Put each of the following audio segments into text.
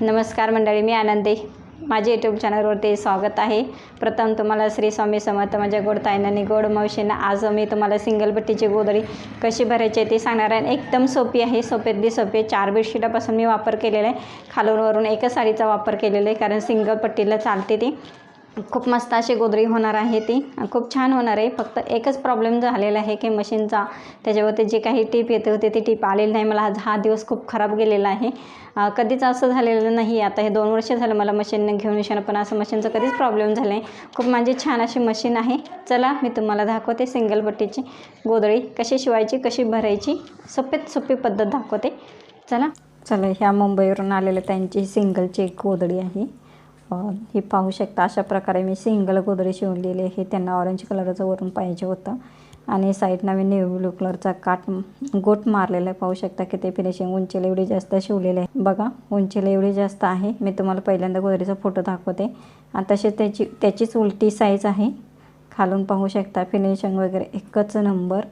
नमस्कार मंडळी मी आनंदी. माझे यूट्यूब चॅनलवरती स्वागत आहे. प्रथम तुम्हाला श्री स्वामी समर्थ माझ्या गोड गोड मावशींना आज मी तुम्हाला सिंगल पट्टीची गोदडी कशी भरायची आहे ते सांगणार आहे. आणि एकदम सोपी आहे. सोपेतली सोपी. आहे. चार बेडशीटापासून मी वापर केलेला आहे. खालून वरून एकच साडीचा वापर केलेला आहे कारण सिंगल पट्टीला चालते ती. खूप मस्त अशी गोदरी होणार आहे ती. खूप छान होणार आहे. फक्त एकच प्रॉब्लेम झालेला आहे की मशीनचा त्याच्यावरती जे काही टीप येते होते ती टीप आलेली नाही. मला आज हा दिवस खूप खराब गेलेला आहे. कधीच असं झालेलं नाही. आता हे दोन वर्ष झालं मला मशीन घेऊन येऊन पण असं मशीनचा कधीच प्रॉब्लेम झाला आहे खूप माझी छान अशी मशीन आहे. चला मी तुम्हाला दाखवते सिंगल पट्टीची गोदळी कशी शिवायची कशी भरायची सोप्यात सोपी पद्धत दाखवते. चला. चला ह्या मुंबईवरून आलेल्या त्यांची सिंगलची एक गोदळी आहे. हे पाहू शकता अशा प्रकारे मी सिंगल गोदरे शिवलेले आहे त्यांना ऑरेंज कलरचं वरून पाहिजे होतं. आणि साईडनं मी नेव्ही ब्लू कलरचा काट गोट मारलेला आहे. पाहू शकता की ते फिनिशिंग उंचीला एवढी जास्त शिवलेले आहे. बघा उंचीला एवढी जास्त आहे. मी तुम्हाला पहिल्यांदा गोदरेचा फोटो दाखवते. आणि तसेच त्याची त्याचीच उलटी साईज आहे. खालून पाहू शकता फिनिशिंग वगैरे एकच नंबर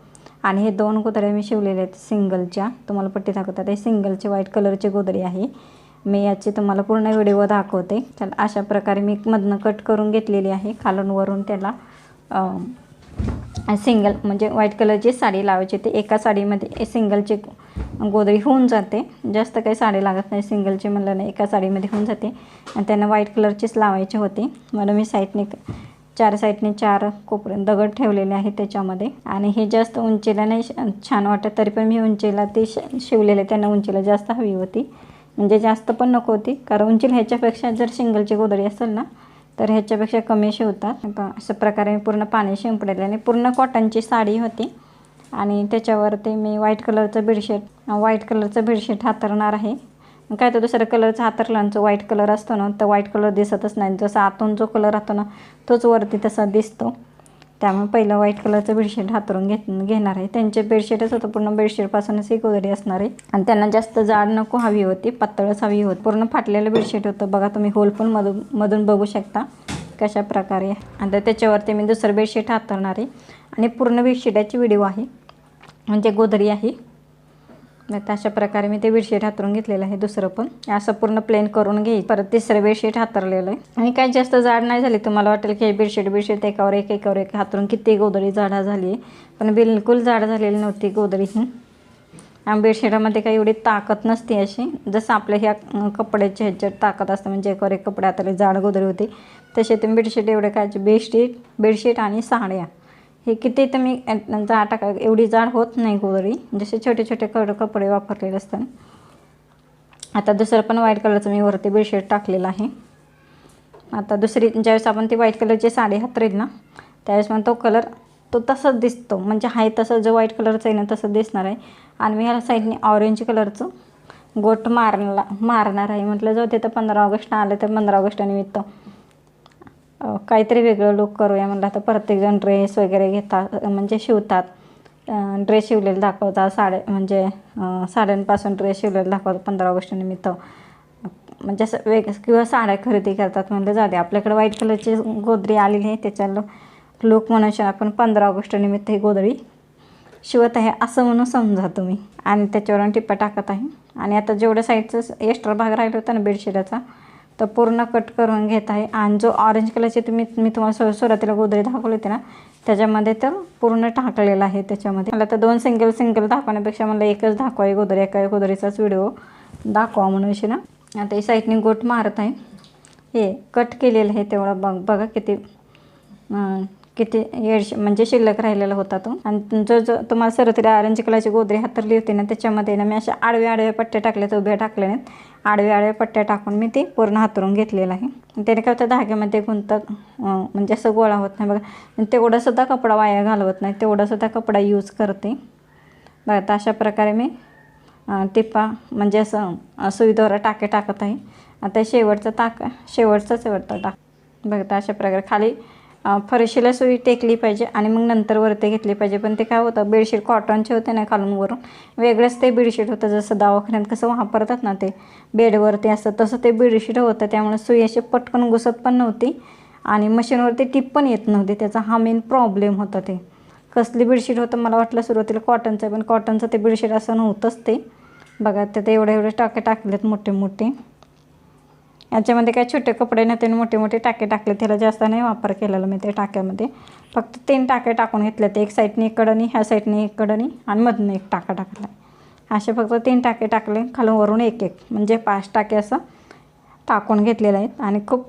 आणि हे दोन गोदऱ्या मी शिवलेले आहेत सिंगलच्या तुम्हाला पट्टी दाखवतात हे सिंगलचे व्हाईट कलरची गोदरी आहे. मी याची तुम्हाला पूर्ण व्हिडिओ दाखवते. चल अशा प्रकारे मी मधनं कट करून घेतलेली आहे. खालून वरून त्याला सिंगल म्हणजे व्हाईट कलरची साडी लावायची ते एका साडीमध्ये सिंगलची गोदरी होऊन जाते. जास्त काही साडी लागत नाही. सिंगलची म्हणलं नाही एका साडीमध्ये होऊन जाते. आणि त्यांना व्हाईट कलरचीच लावायची होती. म्हणून मी साईडने चार साईडने चार कोपरे दगड ठेवलेले आहेत त्याच्यामध्ये. आणि हे जास्त उंचीला नाही श- छान वाटत. तरी पण मी उंचीला ती श शिवलेले त्यांना उंचीला जास्त हवी होती. म्हणजे जास्त पण नको होती. कारण उंचील ह्याच्यापेक्षा जर सिंगलची गोदडी असेल ना तर ह्याच्यापेक्षा कमी शिवतात अशा प्रकारे मी पूर्ण पाणी शिंपडेलं आणि पूर्ण कॉटनची साडी होती. आणि त्याच्यावरती मी व्हाईट कलरचं बेडशीट व्हाईट कलरचं बेडशीट हातरणार आहे. काय तर दुसऱ्या कलरचं हातरला आणि जो व्हाईट कलर असतो ना तर व्हाईट कलर दिसतच नाही. जसा आतून जो कलर राहतो ना तोच वरती तसा दिसतो. त्यामुळे पहिलं व्हाईट कलरचं बेडशीट हातरून घेत घेणार आहे. त्यांचे बेडशीटच होतं पूर्ण बेडशीटपासूनच एक गोदरी असणार आहे. आणि त्यांना जास्त जाड नको हवी होती पातळच हवी होती. पूर्ण फाटलेलं बेडशीट होतं. बघा तुम्ही होल पण मधून मधून बघू शकता कशा प्रकारे आता त्याच्यावरती मी दुसरं बेडशीट हातरणार आहे. आणि पूर्ण बेडशीटाची व्हिडिओ आहे. म्हणजे गोदरी आहे. तर अशा प्रकारे मी ते बेडशीट हातरून घेतलेलं आहे दुसरं पण. असं पूर्ण प्लेन करून घेईल परत तिसरं बेडशीट हातरलेलं आहे. आणि काही जास्त जाड नाही झाली तुम्हाला वाटेल की हे बेडशीट बेडशीट एकावर एक एकावर एक हातरून किती गोदडी जाडा झाली आहे. पण बिलकुल जाड झालेली नव्हती गोदडी ही. आणि बेडशीटामध्ये काही एवढी ताकद नसते अशी. जसं आपल्या ह्या कपड्याच्या ह्याच्यात ताकद असते म्हणजे एकावर एक कपडे हाताले जाड गोदळी होती तसे ते बेडशीट एवढे काय बेडशीट बेडशीट आणि साड्या. हे किती तर मी जाड टाका एवढी जाड होत नाही गोरी. जसे छोटे छोटे कड कपडे वापरलेले असतात. आता दुसरं पण व्हाईट कलरचं मी वरती बेडशीट टाकलेलं आहे. आता दुसरी ज्यावेळेस आपण ती व्हाईट कलरची साडी हातरेल ना त्यावेळेस मग तो कलर तो तसाच दिसतो. म्हणजे आहे तसं जो व्हाईट कलरचं आहे ना तसं दिसणार आहे. आणि मी ह्या साईडने ऑरेंज कलरचं गोट मारला मारणार आहे. म्हटलं जाऊ ते तर पंधरा ऑगस्ट आलं तर पंधरा ऑगस्टनिमित्त. काहीतरी वेगळं लुक करूया म्हणलं तर प्रत्येकजण ड्रेस वगैरे घेतात म्हणजे शिवतात. ड्रेस शिवलेले दाखवतात साड्या म्हणजे साड्यांपासून ड्रेस शिवलेले दाखवतात पंधरा ऑगस्टनिमित्त म्हणजे असं वेग किंवा साड्या खरेदी करतात म्हणलं जाते आपल्याकडे व्हाईट कलरची गोदरी आलेली आहे त्याच्या लुक म्हणून आपण पंधरा ऑगस्टनिमित्त ही गोदरी शिवत आहे असं म्हणून समजा तुम्ही. आणि त्याच्यावरून टिप्पा टाकत आहे. आणि आता जेवढं साईडचं एक्स्ट्रा भाग राहिला होता ना बेडशीटाचा तर पूर्ण कट करून घेत आहे. आणि जो ऑरेंज कलरचे तुम्ही मी तुम्हाला सुर सुरुवातीला गोदरी दाखवली होती ना त्याच्यामध्ये तर पूर्ण टाकलेलं आहे त्याच्यामध्ये. मला तर दोन सिंगल सिंगल दाखवण्यापेक्षा मला एकच दाखवा आहे गोदरी एका गोदरीचाच व्हिडिओ दाखवा म्हणून विषय ना. आता ही साईडने गोट मारत आहे. हे कट केलेलं आहे तेवढं. बघ बघा किती किती येड म्हणजे शिल्लक राहिलेला होता तो. आणि जो जो तुम्हाला सुरुवातीला ऑरेंज कलरची गोदरी हातरली होती ना त्याच्यामध्ये ना मी अशा आडव्या आडव्या पट्ट्या टाकल्या तर उभ्या टाकल्या नाहीत आडव्या आडव्या पट्ट्या टाकून मी ते पूर्ण हातरून घेतलेलं आहे. त्याने काय होतं धाग्यामध्ये गुंत म्हणजे असं गोळा होत नाही बघा. तेवढासुद्धा कपडा वाया घालवत नाही. तेवढासुद्धा कपडा यूज करते. बघा तर अशा प्रकारे मी टिपा म्हणजे असं सुईद्वारा टाके टाकत आहे. आता शेवटचं ताक शेवटचं शेवटचं टाक बघता अशा प्रकारे खाली फरशीला सुई टेकली पाहिजे आणि मग नंतर वरती घेतली पाहिजे. पण ते काय होतं बेडशीट कॉटनचे होते ना खालून वरून वेगळंच ते बेडशीट होतं. जसं दवाखान्यात कसं वापरतात ना ते बेडवरती असतं तसं ते बेडशीट होतं. त्यामुळे सुई अशी पटकन घुसत पण नव्हती आणि मशीनवरती टिप पण येत नव्हती. त्याचा हा मेन प्रॉब्लेम होता ते. कसली बेडशीट होतं मला वाटलं सुरुवातीला कॉटनचं पण कॉटनचं ते बेडशीट असं नव्हतंच ते. बघा ते एवढे एवढे टाके टाकलेत मोठे मोठे याच्यामध्ये काय छोटे कपडे नाही त्यांनी मोठे मोठे टाके टाकले त्याला जास्त नाही वापर केलेला मी त्या टाक्यामध्ये. फक्त तीन टाके टाकून घेतले ते एक साईडने एक कडनी ह्या साईडने एक कडनी आणि मधनं एक टाका टाकला. असे फक्त तीन टाके टाकले खालून वरून एक एक म्हणजे पाच टाके असं टाकून घेतलेले आहेत. आणि खूप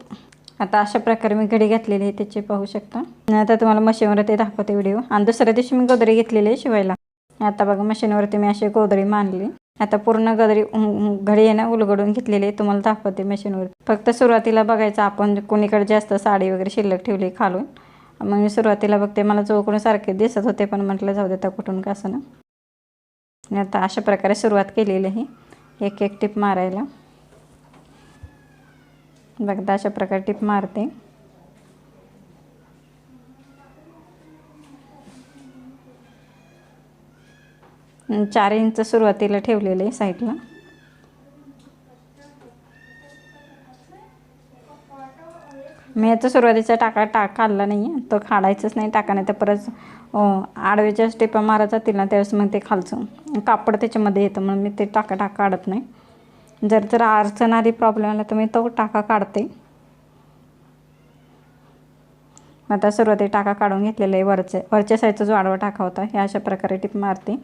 आता अशा प्रकारे मी घडी घातलेली आहे त्याचे पाहू शकता. आता तुम्हाला मशीनवर ते दाखवते व्हिडिओ. आणि दुसऱ्या दिवशी मी गोदरी घेतलेली आहे शिवायला. आता बघा मशीनवरती मी अशी गोदरी मांडली. आता पूर्ण गदरी घडी आहे ना उलगडून घेतलेली आहे. तुम्हाला दाखवते मशीनवर फक्त सुरुवातीला बघायचं आपण कोणीकडे जास्त साडी वगैरे शिल्लक ठेवली खालून. मग मी सुरुवातीला बघते मला चौकडून सारखे दिसत होते पण म्हटलं जाऊ देता कुठून कसं ना. आता अशा प्रकारे सुरुवात केलेली आहे. एक एक टिप मारायला. बघता अशा प्रकारे टिप मारते. चार इंच सुरुवातीला ठेवलेलं आहे साईडला. मी याचा सुरुवातीचा टाका टाक काढला नाही आहे तो काढायचंच नाही टाका नाही तर परत अं, आडव्याच्या स्टेपा मारा जातील ना त्यावेळेस मग ते खालचं. कापड त्याच्यामध्ये येतं म्हणून मी ते टाका टाका काढत नाही. जर जर अडचण आली प्रॉब्लेम आला तर मी तो टाका काढते. आता सुरुवाती टाका काढून घेतलेला आहे वरचे वरच्या साईडचा जो आडवा टाका होता हे अशा प्रकारे टिप मारते.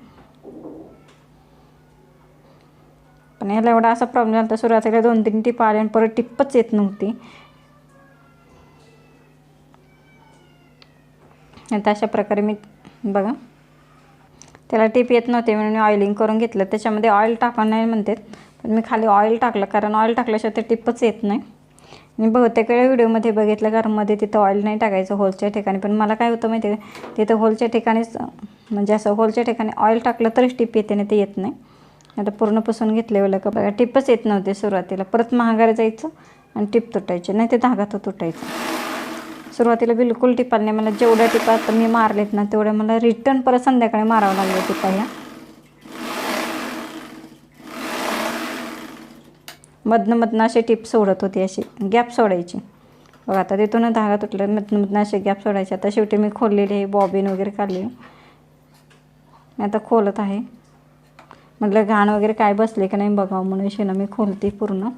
पण याला एवढा असा प्रॉब्लेम झाला तर सुरुवातीला दोन तीन टिप आले आणि परत टिपच येत नव्हती. आता अशा प्रकारे मी बघा. त्याला टिप येत नव्हते म्हणून मी ऑइलिंग करून घेतलं. त्याच्यामध्ये ऑइल टाका नाही म्हणतात पण मी खाली ऑइल टाकलं कारण ऑइल टाकल्याशिवाय ते टिपच येत नाही. मी बहुतेक वेळा व्हिडिओमध्ये बघितलं कारण मध्ये तिथं ऑइल नाही टाकायचं होलच्या ठिकाणी. पण मला काय होतं माहिती आहे तिथं होलच्या ठिकाणीच म्हणजे असं होलच्या ठिकाणी ऑइल टाकलं तरच टिप येते नाही ते येत नाही. आता पूर्ण पुसून घेतलेलं का बघा टिपच येत नव्हते सुरुवातीला. परत महागारी जायचं आणि टिप तुटायची नाही ते धागा तो तुटायचं. सुरुवातीला बिलकुल टिपाल नाही. मला जेवढ्या टिपा आता मी मारलेत ना तेवढ्या मला रिटर्न परत संध्याकाळी मारावं लागलं टिपा ह्या मधनं मधनं असे टिप सोडत होती अशी गॅप सोडायची. बघा आता तिथून धागा तुटला मधनं मधनं असे गॅप सोडायचे. आता शेवटी मी खोललेली आहे बॉबिन वगैरे काढली आता खोलत आहे. म्हटलं घाण वगैरे काय बसले का नाही बघावं म्हणून शेणं मी खोलते पूर्ण.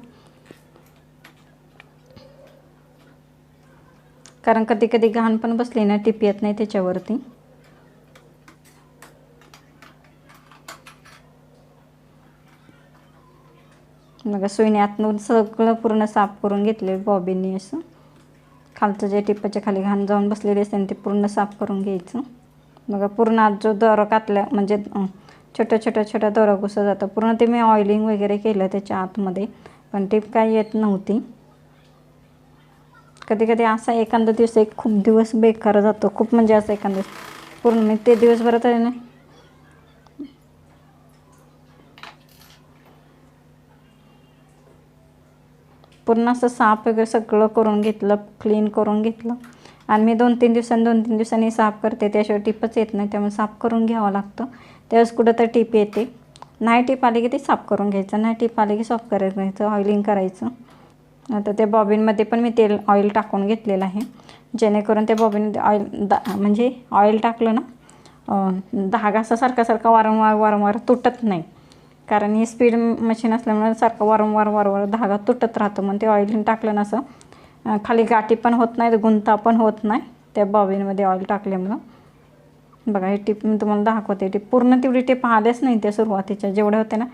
कारण कधी कधी घाण पण बसली ना टिप येत नाही त्याच्यावरती. मग सोयीने आतून सगळं पूर्ण साफ करून घेतले बॉबींनी असं. खालचं जे टिप्पाच्या खाली घाण जाऊन बसलेले असते ते पूर्ण साफ करून घ्यायचं. मग पूर्ण आज जो दोरा कातल्या म्हणजे छोट्या छोट्या छोट्या दोरा घुसत जातं. पूर्ण ते मी ऑइलिंग वगैरे केलं त्याच्या आतमध्ये पण टीप काही येत नव्हती. कधी कधी असा एखादा दिवस एक खूप दिवस बेकार जातो. खूप म्हणजे असं एखादा दिवस. पूर्ण मी ते दिवसभरात आहे ना. पूर्ण असं साफ वगैरे सगळं करून घेतलं क्लीन करून घेतलं. आणि मी दोन तीन दिवसांनी दोन तीन दिवसांनी साफ करते. त्याशिवाय टिपच येत नाही. त्यामुळे साफ करून घ्यावं लागतं. त्यावेळेस कुठं तर टीप येते. नाही टीप आली की ते साफ करून घ्यायचं नाही टीप आली की साफ करायचं ऑइलिंग करायचं. आता त्या बॉबिनमध्ये पण मी तेल ऑइल टाकून घेतलेलं आहे. जेणेकरून ते बॉबिन ऑइल दा म्हणजे ऑइल टाकलं ना धागा असा सारखा सारखा वारंवार वारंवार तुटत नाही. कारण ही स्पीड मशीन असल्यामुळे सारखं वारंवार वारंवार धागा तुटत राहतो. मग ते ऑइलिंग टाकलं ना असं खाली गाठी पण होत नाहीत गुंता पण होत नाही त्या बॉबिनमध्ये ऑइल टाकल्यामुळं. बघा हे टिप मी तुम्हाला दाखवते. टिप पूर्ण तेवढी टिप आल्याच नाही त्या सुरुवातीच्या. जेवढ्या होत्या ना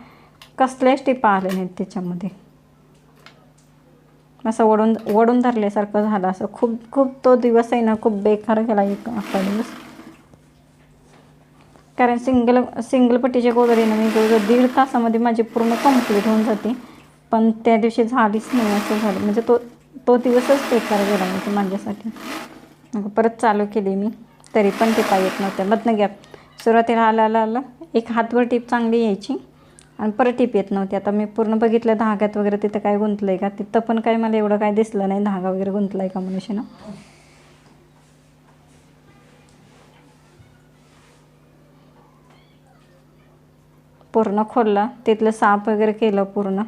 कसल्याच टिपा आल्या नाहीत त्याच्यामध्ये. असं वडून वडून धरल्यासारखं झालं असं. खूप खूप तो दिवस आहे ना खूप बेकार गेला एक आपला दिवस. कारण सिंगल सिंगल पट्टीच्या गोदरीनं मी जवळजवळ दीड तासामध्ये माझी पूर्ण कंप्लीट होऊन जाते. पण त्या दिवशी झालीच नाही असं झालं. म्हणजे तो तो दिवसच बेकार गेला म्हणजे माझ्यासाठी. परत चालू केली मी. तरी पण टिपा येत नव्हत्या मधनं गॅप सुरुवातीला आलं आलं आलं. एक हातभर टीप चांगली यायची आणि परत टीप येत नव्हती. आता मी पूर्ण बघितलं धाग्यात वगैरे तिथं काय गुंतलं आहे का? तिथं पण काय मला एवढं काय दिसलं नाही धागा वगैरे गुंतला आहे का मनुष्यनं पूर्ण खोलला. तिथलं साफ वगैरे केलं पूर्ण.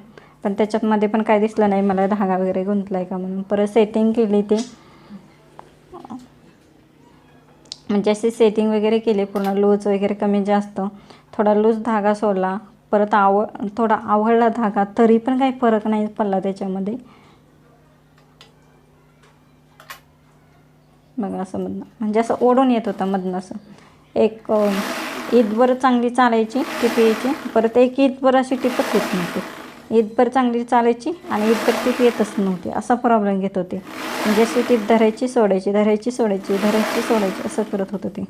पण त्याच्यातमध्ये पण काय दिसलं नाही मला धागा वगैरे गुंतला आहे का म्हणून. परत सेटिंग केली ती. म्हणजे असे सेटिंग वगैरे केले पूर्ण लूज वगैरे कमी जास्त. थोडा लूज धागा सोडला परत आव थोडा आवडला धागा तरी पण काही फरक नाही पडला त्याच्यामध्ये. बघा असं मधनं. म्हणजे असं ओढून येत होतं मधनं असं. एक ईदभर चांगली चालायची टिपीची परत एक ईदभर अशी टिपत येत नव्हती. ईदभर चांगली चालायची आणि ईदभर ती येतच नव्हती. असा प्रॉब्लेम घेत होते. म्हणजे अशी ती धरायची सोडायची धरायची सोडायची धरायची सोडायची असं करत होतं ते.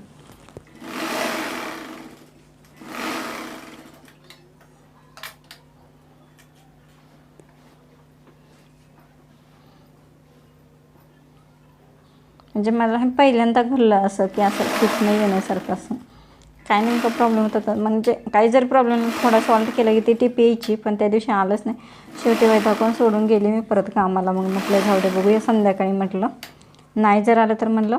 म्हणजे मला पहिल्यांदा घडलं असं की असं खूप नाही येण्यासारखं असं. काय नेमकं प्रॉब्लेम होता. तर म्हणजे काही जर प्रॉब्लेम थोडा सॉल्व केला की ती टीप यायची पण त्या दिवशी आलंच नाही. शेवटी वैतागून सोडून गेली. मी परत कामाला मग म्हटलं जाऊ दे बघूया संध्याकाळी म्हटलं. नाही जर आलं तर म्हटलं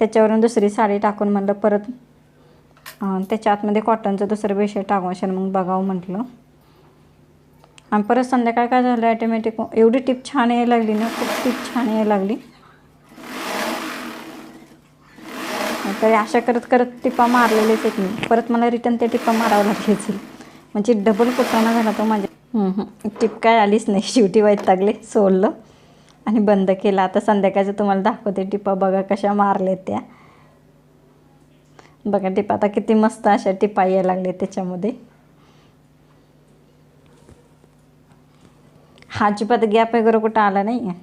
त्याच्यावरून दुसरी साडी टाकून म्हणलं परत त्याच्या आतमध्ये कॉटनचं दुसरं बेडशीट टाकून असेल मग बघावं म्हटलं. आणि परत संध्याकाळ काय झालं ॲटोमॅटिक एवढी टीप छान यायला लागली ना खूप टीप छान यायला लागली. तरी अशा करत करत टिपा मारलेलेच आहेत मी. परत मला रिटर्न त्या टिपा मारावं लागलेच म्हणजे डबल कुटाणा झाला तो माझ्या टिप काय आलीच नाही. शेवटी वैतागले सोडलं आणि बंद केलं. आता संध्याकाळचं तुम्हाला दाखवते टिपा. बघा कशा मारल्या त्या. बघा टिपा आता किती मस्त अशा टिपा यायला लागले त्याच्यामध्ये. हा अजिबात गॅप वगैरे कुठं आला नाही आहे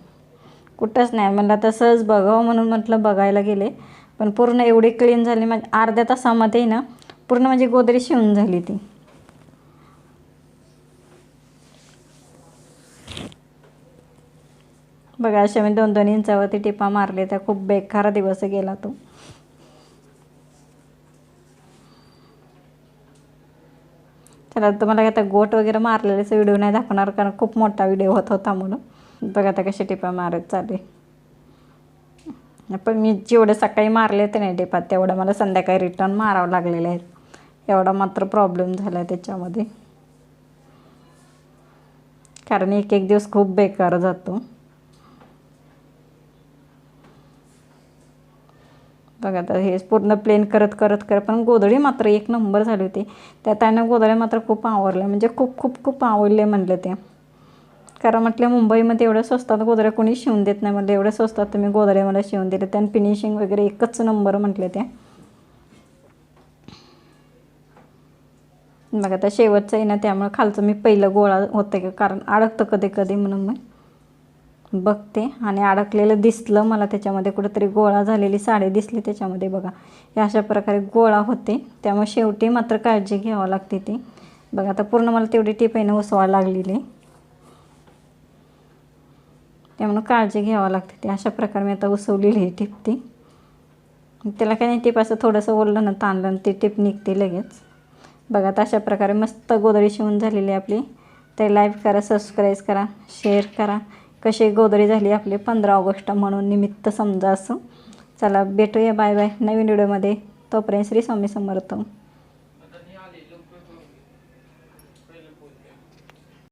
कुठंच नाही. मला आता सहज बघावं म्हणून म्हटलं बघायला गेले. पण पूर्ण एवढी क्लीन झाली म्हणजे अर्ध्या तासामध्ये ना पूर्ण म्हणजे गोदरी शिवून झाली ती. बघा अशा मी दोन दोन इंचावरती टिपा मारले त्या खूप बेकार दिवस गेला तो. चला तुम्हाला आता गोट वगैरे मारलेल्याचा व्हिडिओ नाही दाखवणार कारण खूप मोठा व्हिडिओ होत होता म्हणून. बघा आता कसे टिपा मारत चालली. पण मी जेवढं सकाळी मारले ते नाही डेपात तेवढं मला संध्याकाळी रिटर्न मारावं लागलेलं आहे एवढा मात्र प्रॉब्लेम झाला आहे त्याच्यामध्ये कारण एक एक दिवस खूप बेकार जातो बघा तर हे पूर्ण प्लेन करत करत करत पण गोधडी मात्र एक नंबर झाली होती त्या त्यांना गोधड्या मात्र खूप आवडल्या म्हणजे खूप खूप खूप आवडले म्हणलं ते कारण म्हटलं मुंबईमध्ये एवढं स्वस्तात गोदऱ्या कोणी शिवून देत नाही. म्हटलं एवढं स्वस्तात तुम्ही गोदऱ्या मला शिवून दिले. त्यानं फिनिशिंग वगैरे एकच नंबर म्हटलं त्या बघा आता शेवटचं आहे ना त्यामुळे खालचं मी पहिलं गोळा होतं का? कारण अडकतं कधी कधी म्हणून मी. बघते. आणि अडकलेलं दिसलं मला त्याच्यामध्ये कुठंतरी गोळा झालेली साडी दिसली त्याच्यामध्ये बघा. हे अशा प्रकारे गोळा होते. त्यामुळे शेवटी मात्र काळजी घ्यावं लागते ती. बघा आता पूर्ण मला तेवढी टिपाईनं आहे ना उसवायला लागलेली. आहे. त्यामुळं काळजी घ्यावं लागते ती. अशा प्रकारे मी आता उसवलेली आहे टिप ती त्याला काही नाही टिप असं थोडंसं ओढलं ना ताणलं ना ती टिप निघते लगेच. बघा आता अशा प्रकारे मस्त गोदडी शिवून झालेली आहे आपली. तर लाईक करा सबस्क्राईब करा शेअर करा. कशी गोदडी झाली आपली पंधरा ऑगस्ट म्हणून निमित्त समजा असं. चला भेटूया बाय बाय नवीन व्हिडिओमध्ये तोपर्यंत श्री स्वामी समर्थ.